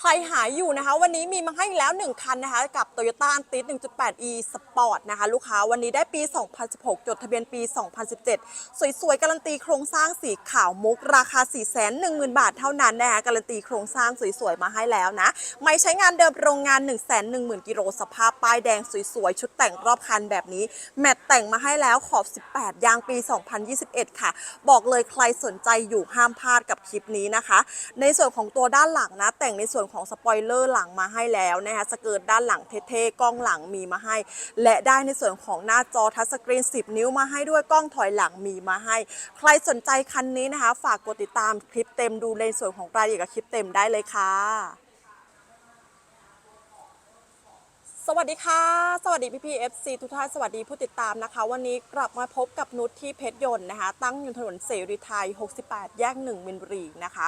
ใครหายอยู่นะคะ วันนี้มีมาให้แล้ว 1 คันนะคะ กับ Toyota a n t i s 1.8e Sport ปอดนะคะลูกค้าวันนี้ได้ปี 2016 จดทะเบียนปี 2017 สวยๆ การันตีโครงสร้างสีขาวมุก ราคา 410,000 บาทเท่านั้นนะคะการันตีโครงสร้างสวยๆ มาให้แล้วนะ ไม่ใช้งานเดิมโรงงาน 110,000 กิโลสภาพป้ายแดงสวยๆ ชุดแต่งรอบคันแบบนี้ แมตต์แต่งมาให้แล้วขอบ 18 ยางปี 2021 ค่ะ บอกเลยใครสนใจอยู่ห้ามพลาดกับคลิปนี้นะคะ ในส่วนของตัวด้านหลังนะ แต่งในส่วนของสปอยเลอร์หลังมาให้แล้วนะคะสเกิร์ตด้านหลังเท่ๆกล้องหลังมีมาให้และได้ในส่วนของหน้าจอทัชสกรีน 10 นิ้วมาให้ด้วยกล้องถอยหลังมีมาให้ ใครสนใจคันนี้นะคะ ฝากกดติดตามคลิปเต็มดูในส่วนของรายละเอียดกับคลิปเต็มได้เลยค่ะ สวัสดีค่ะ สวัสดีพี่พีเอฟซีทุกท่านสวัสดีผู้ติดตามนะคะ วันนี้กลับมาพบกับนุชที่เพชรยนต์นะคะ ตั้งอยู่ถนนเสรีไทย 68 แยก1มินบุรีนะคะ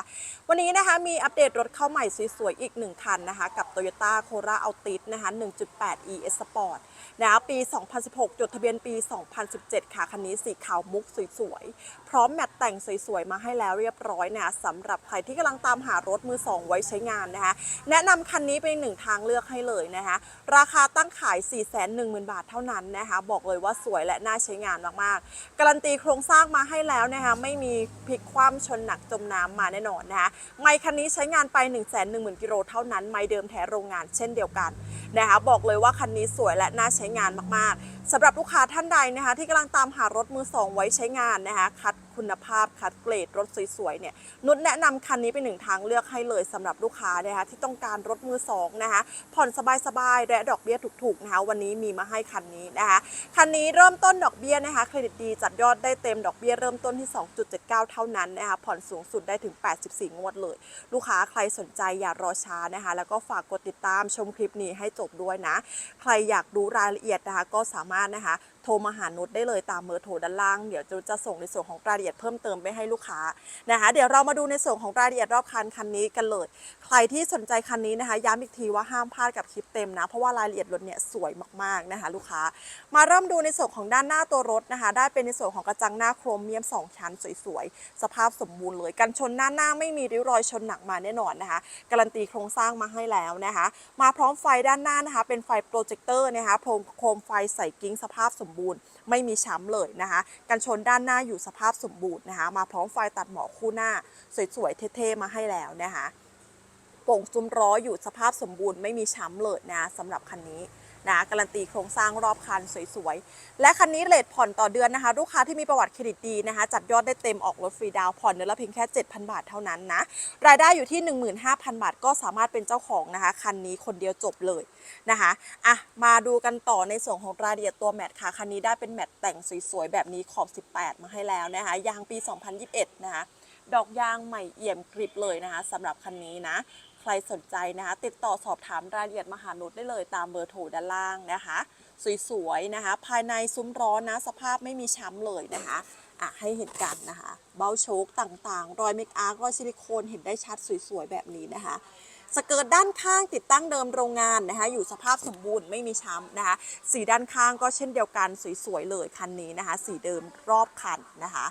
วันนี้นะคะมีอัปเดตรถเข้าใหม่สวยๆอีก 1 คันนะคะ กับ Toyota Corolla Altis นะคะ 1.8 e Sport นะคะปี 2016 จดทะเบียนปี 2017 ค่ะ คันนี้สีขาวมุกสวยๆ พร้อมแมตต์แต่งสวยๆ มาให้แล้วเรียบร้อยนะสำหรับใครที่กำลังตามหารถมือ 2 ไว้ใช้งานนะคะ แนะนำคันนี้เป็นหนึ่งทางเลือกให้เลยนะคะราคาตั้งขาย 410,000 บาทเท่านั้นนะคะ บอกเลยว่าสวยและน่าใช้งานมากๆ การันตีโครงสร้างมาให้แล้วนะคะไม่มีพลิกคว่ำชนหนักจมน้ำมาแน่นอนนะคะไมคันนี้ใช้งานไป 110,000กิโลเท่านั้น ไมเดิมแท้โรงงานเช่นเดียวกันนะคะบอกเลยว่าคันนี้สวยและน่าใช้งานมากๆสำหรับลูกค้าท่านใดนะคะที่กำลังตามหารถมือสองไว้ใช้งานนะคะคัด คุณภาพคัดเกรดรถสวยๆเนี่ยนุชแนะนำคันนี้เป็นหนึ่งทางเลือกให้เลยสำหรับลูกค้านะคะที่ต้องการรถมือสองนะคะผ่อนสบายๆและดอกเบี้ยถูกๆนะคะวันนี้มีมาให้คันนี้นะคะคันนี้เริ่มต้นดอกเบี้ยนะคะเครดิตดีจัดยอดได้เต็มดอกเบี้ยเริ่มต้นที่ 2.79 เท่านั้นนะคะผ่อนสูงสุดได้ถึง 84 งวดเลย ลูกค้าใครสนใจอย่ารอช้านะคะ แล้วก็ฝากกดติดตามชมคลิปนี้ให้จบด้วยนะ ใครอยากดูรายละเอียดนะคะก็สามารถนะคะ ทรมาหานุชได้เลยตามเบอร์โทรด้านล่าง เดี๋ยวจะส่งในส่วนของรายละเอียดเพิ่มเติมไปให้ลูกค้านะคะ เดี๋ยวเรามาดูในส่วนของรายละเอียดรอบคันคันนี้กันเลย ใครที่สนใจคันนี้นะคะ ย้ำอีกทีว่าห้ามพลาดกับคลิปเต็มนะ เพราะว่ารายละเอียดรถเนี่ยสวยมากๆนะคะลูกค้า มาเริ่มดูในส่วนของด้านหน้าตัวรถนะคะ ได้เป็นในส่วนของกระจังหน้าโครเมียม 2 ชั้นสวยๆ สภาพสมบูรณ์เลย กันชนหน้าหน้าไม่มีริ้วรอยชนหนักมาแน่นอนนะคะ การันตีโครงสร้างมาให้แล้วนะคะ มาพร้อมไฟด้านหน้านะคะ เป็นไฟโปรเจคเตอร์นะคะ โคมโคมไฟใส่กิ้งสภาพสมบูรณ์ ไม่มีช้ำเลยนะคะ กันชนด้านหน้าอยู่สภาพสมบูรณ์นะคะ มาพร้อมไฟตัดหมอกคู่หน้า สวยๆ เท่ๆ มาให้แล้วนะคะโป่งซุ้มล้ออยู่สภาพสมบูรณ์ไม่มีช้ำเลยนะสำหรับคันนี้ นะการันตีโครงสร้างรอบคันสวยๆ และคันนี้เลทผ่อนต่อเดือนนะคะ ลูกค้าที่มีประวัติเครดิตดีนะคะ จัดยอดได้เต็มออกรถฟรีดาวผ่อนเดือนละเพียงแค่ 7,000 บาทเท่านั้นนะ รายได้อยู่ที่ 15,000 บาท ก็สามารถเป็นเจ้าของนะคะ คันนี้คนเดียวจบเลยนะคะอะมาดูกันต่อในส่วนของรายละเอียดตัวแมตต์ค่ะคันนี้ได้เป็นแมตต์แต่งสวยๆแบบนี้ขอบ 18 มาให้แล้วนะคะยางปี 2021 นะคะดอกยางใหม่เอี่ยมกริบเลยนะคะสำหรับคันนี้นะ รสนใจนะคะ ติดต่อสอบถามรายละเอียดมาหานุชได้เลยตามเบอร์โทรด้านล่างนะคะ สวยๆนะคะ ภายในซุ้มร้อนนะสภาพไม่มีช้ำเลยนะคะอะให้เห็นกันนะคะ เบ้าโชคต่างๆ รอยเมคอาร์รอยซิลิโคนเห็นได้ชัดสวยๆแบบนี้นะคะสเกิร์ตด้านข้างติดตั้งเดิมโรงงานนะคะ อยู่สภาพสมบูรณ์ไม่มีช้ำนะคะ สีด้านข้างก็เช่นเดียวกันสวยๆเลยคันนี้นะคะ สีเดิมรอบคันนะคะ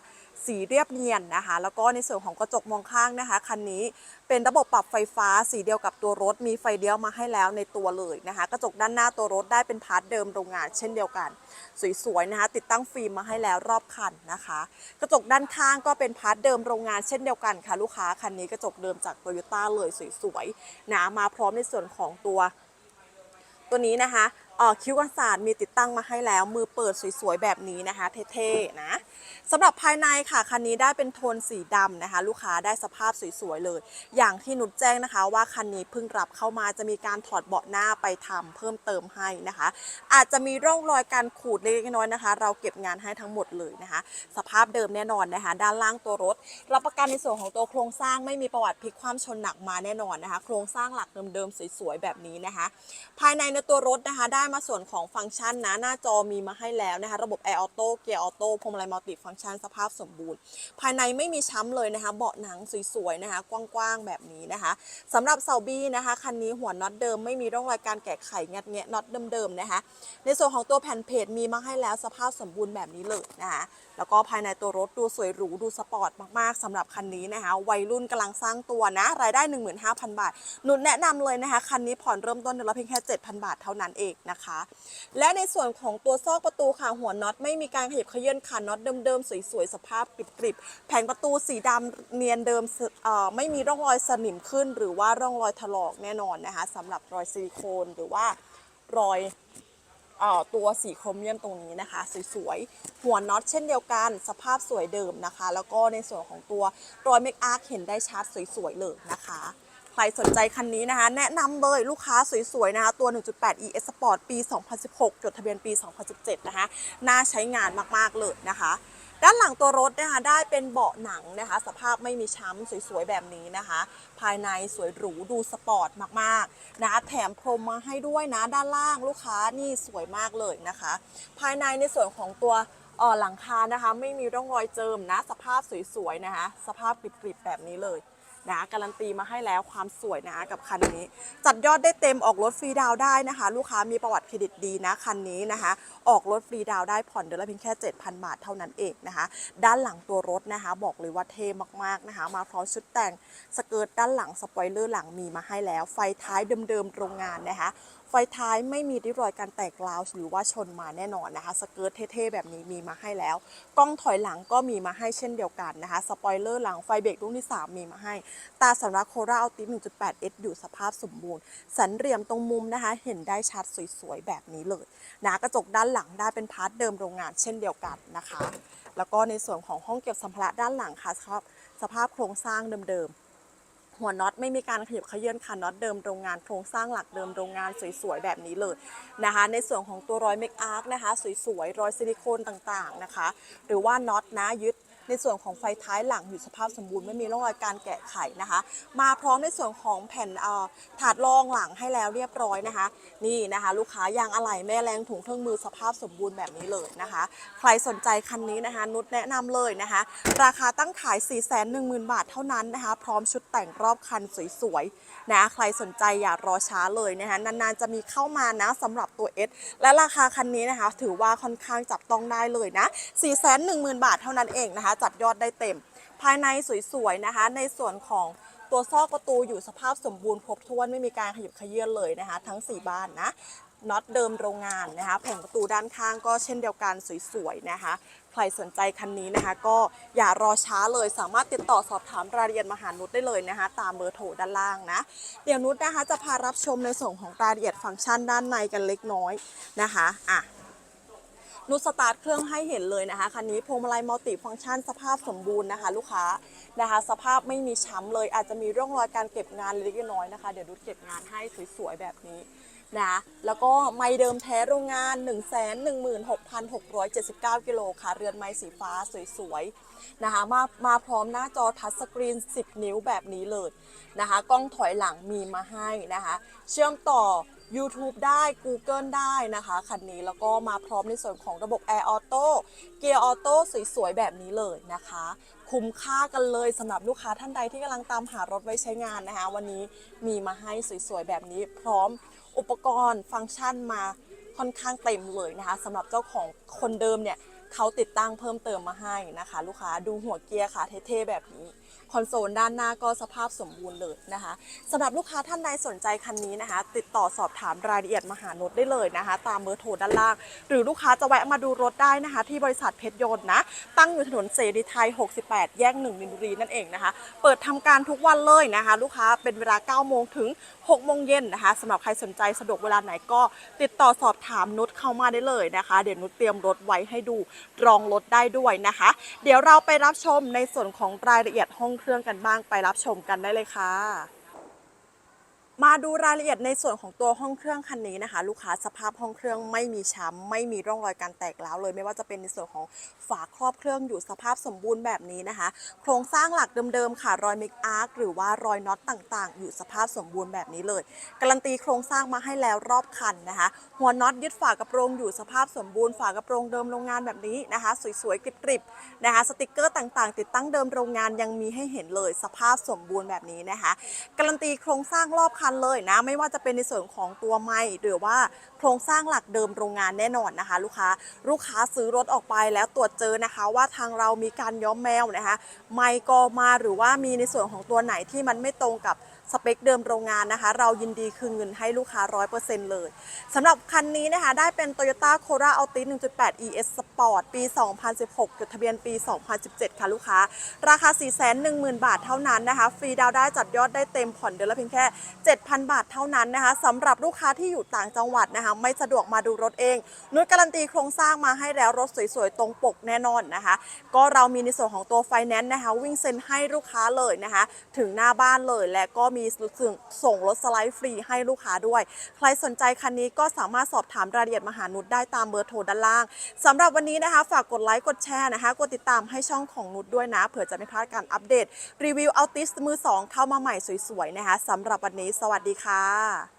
สีเรียบเนียนนะคะ แล้วก็ในส่วนของกระจกมองข้างนะคะคันนี้เป็นระบบปรับไฟฟ้าสีเดียวกับตัวรถ มีไฟเลี้ยวมาให้แล้วในตัวเลยนะคะ กระจกด้านหน้าตัวรถได้เป็นพาร์ทเดิมโรงงานเช่นเดียวกัน สวยๆนะคะ ติดตั้งฟิล์มมาให้แล้วรอบคันนะคะ กระจกด้านข้างก็เป็นพาร์ทเดิมโรงงานเช่นเดียวกันค่ะลูกค้าคันนี้กระจกเดิมจากโตโยต้าเลยสวยๆนะมาพร้อมในส่วนของตัวตัวนี้นะคะ คิ้วกันศาสตร์มีติดตั้งมาให้แล้ว มือเปิดสวยๆแบบนี้นะคะ เท่ๆนะสำหรับภายในค่ะคันนี้ได้เป็นโทนสีดำนะคะ ลูกค้าได้สภาพสวยๆเลย อย่างที่นุชแจ้งนะคะว่าคันนี้เพิ่งรับเข้ามาจะมีการถอดเบาะหน้าไปทำเพิ่มเติมให้นะคะ อาจจะมีร่องรอยการขูดเล็กน้อยนะคะ เราเก็บงานให้ทั้งหมดเลยนะคะ สภาพเดิมแน่นอนนะคะ ด้านล่างตัวรถ รับประกันในส่วนของตัวโครงสร้างไม่มีประวัติพลิกคว่ำชนหนักมาแน่นอนนะคะ โครงสร้างหลักเดิมๆสวยๆแบบนี้นะคะ ภายในในตัวรถนะคะได้มาส่วนของฟังก์ชันนะ หน้าจอมีมาให้แล้วนะคะ ระบบ Air Auto เกียร์ออโต้พวงมาลัยมัลติฟังก์ชันสภาพสมบูรณ์ ภายในไม่มีช้ำเลยนะคะ เบาะหนังสวยๆนะคะ กว้างๆแบบนี้นะคะสำหรับเซาบี้นะคะ คันนี้หัวน็อตเดิมไม่มีร่องรอยการแกะไขงัดแงะน็อตเดิมๆนะคะ ในส่วนของตัวแผ่นเพจมีมาให้แล้วสภาพสมบูรณ์แบบนี้เลยนะคะ แล้วก็ภายในตัวรถดูสวยหรูดูสปอร์ตมากๆสำหรับคันนี้นะคะวัยรุ่นกำลังสร้างตัวนะ รายได้ 15,000 บาท หนุนแนะนำเลยนะคะคันนี้ผ่อนเริ่มต้นเดือนละเพียงแค่ 7,000 บาทเท่านั้นเองนะคะ และในส่วนของตัวซอกประตูค่ะหัวน็อตไม่มีการขยับเขยื่อนค่ะน็อตเดิมๆสวยๆสภาพกริบๆแผงประตูสีดำเนียนเดิมอ่อไม่มีร่องรอยสนิมขึ้น หรือว่าร่องรอยถลอกแน่นอนนะคะสำหรับรอยซิลิโคนหรือว่ารอย ตัวสีโครเมียมตรงนี้นะคะ สวยๆ หัวน็อตเช่นเดียวกันสภาพสวยเดิมนะคะ แล้วก็ในส่วนของตัวรอยเมคอาร์เห็นได้ชัดสวยๆเลยนะคะใครสนใจคันนี้นะคะ แนะนำเลยลูกค้าสวยๆนะคะตัว 1.8 ES Sport ปี 2016 จดทะเบียนปี 2017 นะคะ น่าใช้งานมากๆเลยนะคะ ด้านหลังตัวรถนะคะได้เป็นเบาะหนังนะคะ สภาพไม่มีช้ำสวยๆแบบนี้นะคะ ภายในสวยหรูดูสปอร์ตมากๆนะแถมพรมมาให้ด้วยนะด้านล่างลูกค้านี่สวยมากเลยนะคะ ภายในในส่วนของตัวออหลังคานะคะ ไม่มีร่องรอยเจิมนะ สภาพสวยๆนะคะ สภาพกริบๆแบบนี้เลย นะการันตีมาให้แล้วความสวยนะกับคันนี้ จัดยอดได้เต็มออกรถฟรีดาวได้นะคะ ลูกค้ามีประวัติเครดิตดีนะคันนี้นะคะ ออกรถฟรีดาวได้ผ่อนเดือนละเพียงแค่ 7,000 บาทเท่านั้นเองนะคะ ด้านหลังตัวรถนะคะ บอกเลยว่าเท่มากๆนะคะ มาพร้อมชุดแต่งสเกิร์ตด้านหลังสปอยเลอร์หลังมีมาให้แล้ว ไฟท้ายเดิมๆโรงงานนะคะ ไฟท้ายไม่มีริ้วรอยการแตกราวหรือว่าชนมาแน่นอนนะคะ สเกิร์ตเท่ๆแบบนี้มีมาให้แล้ว กล้องถอยหลังก็มีมาให้เช่นเดียวกันนะคะ สปอยเลอร์หลังไฟเบรกรุ่นที่ 3 มีมาให้ ตาสำนักโคราอัลติ1.8 S อยู่สภาพสมบูรณ์ สันเหลี่ยมตรงมุมนะคะ เห็นได้ชัดสวยๆ แบบนี้เลยนะกระจกด้านหลังได้เป็นพาร์ทเดิมโรงงานเช่นเดียวกันนะคะ แล้วก็ในส่วนของห้องเก็บสัมภาระด้านหลังค่ะครับสภาพโครงสร้างเดิมๆ หัวน็อตไม่มีการขยับเขยื่อนค่ะน็อตเดิมโรงงานโครงสร้างหลักเดิมโรงงานสวยๆ แบบนี้เลยนะคะ ในส่วนของตัวรอยเมคอาร์คนะคะ สวยๆ รอยซิลิโคนต่างๆนะคะ หรือว่าน็อตนะยึด ในส่วนของไฟท้ายหลังอยู่สภาพสมบูรณ์ไม่มีร่องรอยการแกะไขนะคะ มาพร้อมในส่วนของแผ่นอ่อถาดรองหลังให้แล้วเรียบร้อยนะคะ นี่นะคะ ลูกค้ายางอะไหล่แม่แรงถุงเครื่องมือสภาพสมบูรณ์แบบนี้เลยนะคะ ใครสนใจคันนี้นะคะ นุชแนะนำเลยนะคะ ราคาตั้งขาย 4 1 0 0 0 0 บาทเท่านั้นนะคะ พร้อมชุดแต่งรอบคันสวยๆ นะใครสนใจอย่ารอช้าเลยนะคะนานๆจะมีเข้ามานะสำหรับตัว S และราคาคันนี้นะคะ ถือว่าค่อนข้างจับต้องได้เลยนะ 4 1 0 0 0 0 บาทเท่านั้นเองนะคะ จัดยอดได้เต็ม ภายในสวยๆนะคะ ในส่วนของตัวซอกประตูอยู่สภาพสมบูรณ์ครบถ้วนไม่มีการขยับขยื่นเลยนะคะ ทั้ง 4 บ้านนะ น็อตเดิมโรงงานนะคะ แผงประตูด้านข้างก็เช่นเดียวกันสวยๆนะคะ ใครสนใจคันนี้นะคะ ก็อย่ารอช้าเลยสามารถติดต่อสอบถามรายละเอียดมาหานุชได้เลยนะคะ ตามเบอร์โทรด้านล่างนะ เดี๋ยวนุชนะคะจะพารับชมในส่วนของรายละเอียดฟังก์ชันด้านในกันเล็กน้อยนะคะอะนุชสตาร์ทเครื่องให้เห็นเลยนะคะคันนี้พวงมาลัยมัลติฟังก์ชันสภาพสมบูรณ์นะคะ ลูกค้านะคะ สภาพไม่มีช้ำเลยอาจจะมีร่องรอยการเก็บงานเล็กน้อยนะคะ เดี๋ยวนุชเก็บงานให้สวยๆแบบนี้ นะแล้วก็ไม้เดิมแท้โรงงาน 1 1 6 6 7 9 กิโลค่ะ เรือนไม้สีฟ้าสวยๆนะคะมามาพร้อมหน้าจอทัชสกรีน 10 นิ้วแบบนี้เลยนะคะกล้องถอยหลังมีมาให้นะคะ เชื่อมต่อ YouTube ได้ Google ได้นะคะ คันนี้แล้วก็มาพร้อมในส่วนของระบบ Air Auto เกียร์ออโต้สวยๆ แบบนี้เลยนะคะ คุ้มค่ากันเลยสำหรับลูกค้าท่านใดที่กำลังตามหารถไว้ใช้งานนะคะ วันนี้มีมาให้สวยๆแบบนี้ พร้อมอุปกรณ์ฟังก์ชันมาค่อนข้างเต็มเลยนะคะสำหรับเจ้าของคนเดิมเนี่ยเขาติดตั้งเพิ่มเติมมาให้นะคะ ลูกค้าดูหัวเกียร์ค่ะเท่ๆแบบนี้คอนโซลด้านหน้าก็สภาพสมบูรณ์เลยนะคะสำหรับลูกค้าท่านใดสนใจคันนี้นะคะ ติดต่อสอบถามรายละเอียดมาหานุได้เลยนะคะ ตามเบอร์โทรด้านล่าง หรือลูกค้าจะแวะมาดูรถได้นะคะ ที่บริษัทเพชรยนต์นะ ตั้งอยู่ถนนเสรีไทย 68 แยก1มินบุรีนั่นเองนะคะ เปิดทำการทุกวันเลยนะคะ ลูกค้าเป็นเวลา 9 โมงถึง 6 โมงเย็นนะคะสำหรับใครสนใจสะดวกเวลาไหนก็ติดต่อสอบถามนุชเข้ามาได้เลยนะคะ เดี๋ยวนุชเตรียมรถไว้ให้ดูรองรถได้ด้วยนะคะ เดี๋ยวเราไปรับชมในส่วนของรายละเอียดห้องเครื่องกันบ้างไปรับชมกันได้เลยค่ะ มาดูรายละเอียดในส่วนของตัวห้องเครื่องคันนี้นะคะ ลูกค้าสภาพห้องเครื่องไม่มีช้ำไม่มีร่องรอยการแตกร้าวเลย ไม่ว่าจะเป็นในส่วนของฝาครอบเครื่องอยู่สภาพสมบูรณ์แบบนี้นะคะ โครงสร้างหลักเดิมๆค่ะรอยมิกอาร์คหรือว่ารอยน็อตต่างๆ อยู่สภาพสมบูรณ์แบบนี้เลย การันตีโครงสร้างมาให้แล้วรอบคันนะคะ หัวน็อตยึดฝากระโปรงอยู่สภาพสมบูรณ์ฝากระโปรงเดิมโรงงานแบบนี้นะคะ สวยๆกริบๆนะคะ สติกเกอร์ต่างๆ ติดตั้งเดิมโรงงานยังมีให้เห็นเลย สภาพสมบูรณ์แบบนี้นะคะ การันตีโครงสร้างรอบคันคัญเลยนะ ไม่ว่าจะเป็นในส่วนของตัวไม้หรือว่าโครงสร้างหลักเดิมโรงงานแน่นอนนะคะ ลูกค้าลูกค้าซื้อรถออกไปแล้วตรวจเจอนะคะ ว่าทางเรามีการย้อมแมวนะคะ ไม่ก็มาหรือว่ามีในส่วนของตัวไหนที่มันไม่ตรงกับ สเปคเดิมโรงงานนะคะ เรายินดีคืนเงินให้ลูกค้า 100%เลยสำหรับคันนี้นะคะ ได้เป็น Toyota Corolla Altis 1.8 ES Sport ปี 2016 จดทะเบียนปี 2017 ค่ะลูกค้า ราคา 410,000 บาทเท่านั้นนะคะ ฟรีดาวได้จัดยอดได้เต็มผ่อนเดือนละเพียงแค่ 7,000 บาทเท่านั้นนะคะสำหรับลูกค้าที่อยู่ต่างจังหวัดนะคะ ไม่สะดวกมาดูรถเอง นุชการันตีโครงสร้างมาให้แล้วรถสวยๆ ตรงปกแน่นอนนะคะ ก็เรามีในส่วนของตัวไฟแนนซ์นะคะ วิ่งเซ็นให้ลูกค้าเลยนะคะ ถึงหน้าบ้านเลยและก็มีีส่งรถสไลด์ฟรีให้ลูกค้าด้วย ใครสนใจคันนี้ก็สามารถสอบถามรายละเอียดมาหานุชได้ตามเบอร์โทรด้านล่างสำหรับวันนี้นะคะฝากกดไลค์กดแชร์นะคะกดติดตามให้ช่องของนุชด้วยนะเผื่อจะไม่พลาดการอัปเดต รีวิวอัลติสมือ 2 เข้ามาใหม่สวยๆนะคะสำหรับวันนี้ สวัสดีค่ะ